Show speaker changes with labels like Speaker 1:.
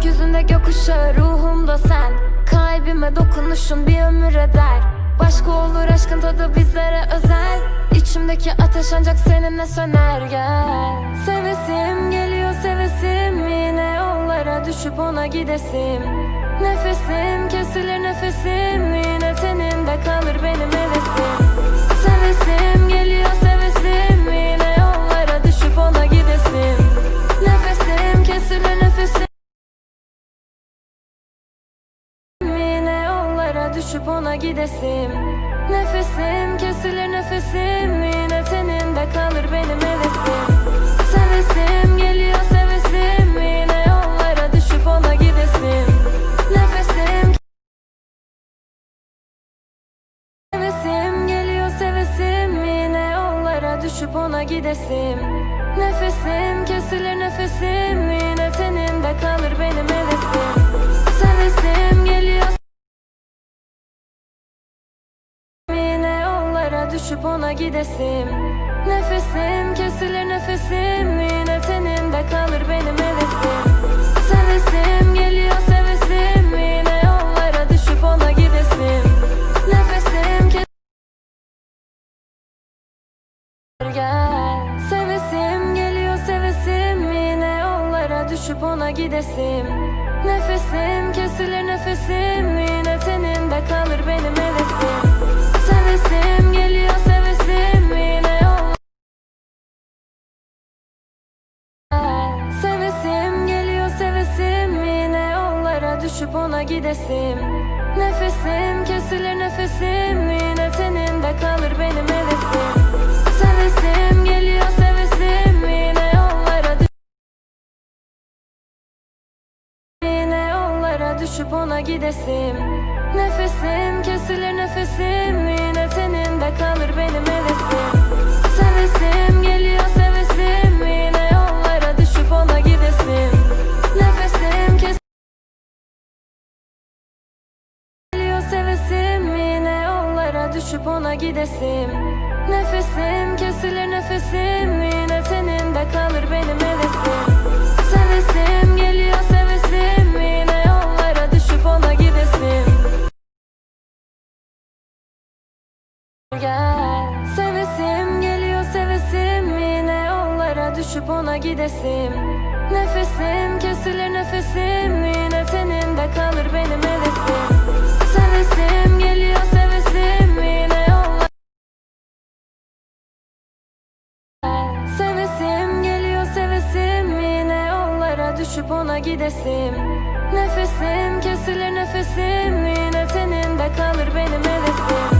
Speaker 1: Gökyüzünde gökkuşağı ruhumda sen. Kalbime dokunuşun bir ömür eder. Başka olur aşkın tadı bizlere özel. İçimdeki ateş ancak seninle söner gel. Sevesim geliyor sevesim Yine yollara düşüp ona gidesim. Nefesim kesilir düşüp ona gidesim. Nefesim kesilir nefesim. Yine teninde kalır benim hevesim. Sevesim geliyor sevesim. Yine yollara düşüp ona gidesim. Nefesim Sevesim geliyor sevesim. Yine yollara düşüp ona gidesim. Nefesim kesilir nefesim. Yine teninde kalır benim hevesim düşüp ona gidesim. Nefesim kesilir nefesim Yine teninde kalır benim hevesim. Sevesim geliyor sevesim Yine yollara düşüp ona gidesim. Nefesim kesilir Gel. Sevesim geliyor sevesim Yine yollara düşüp ona gidesim. Nefesim kesilir nefesim Yine teninde kalır benim düşüp ona gidesim. Nefesim kesilir nefesim. Yine teninde kalır benim hevesim. Sevesim geliyor sevesim. Yine yollara Yine yollara düşüp ona gidesim. Nefesim kesilir nefesim. Yine teninde düşüp ona gidesim. Nefesim kesilir nefesim Yine teninde kalır benim hevesim. Sevesim geliyor sevesim Yine yollara düşüp ona gidesim. Gel Sevesim geliyor sevesim Yine yollara düşüp ona gidesim. Nefesim kesilir nefesim düşüp ona gidesim. Nefesim kesilir nefesim Yine teninde kalır benim hevesim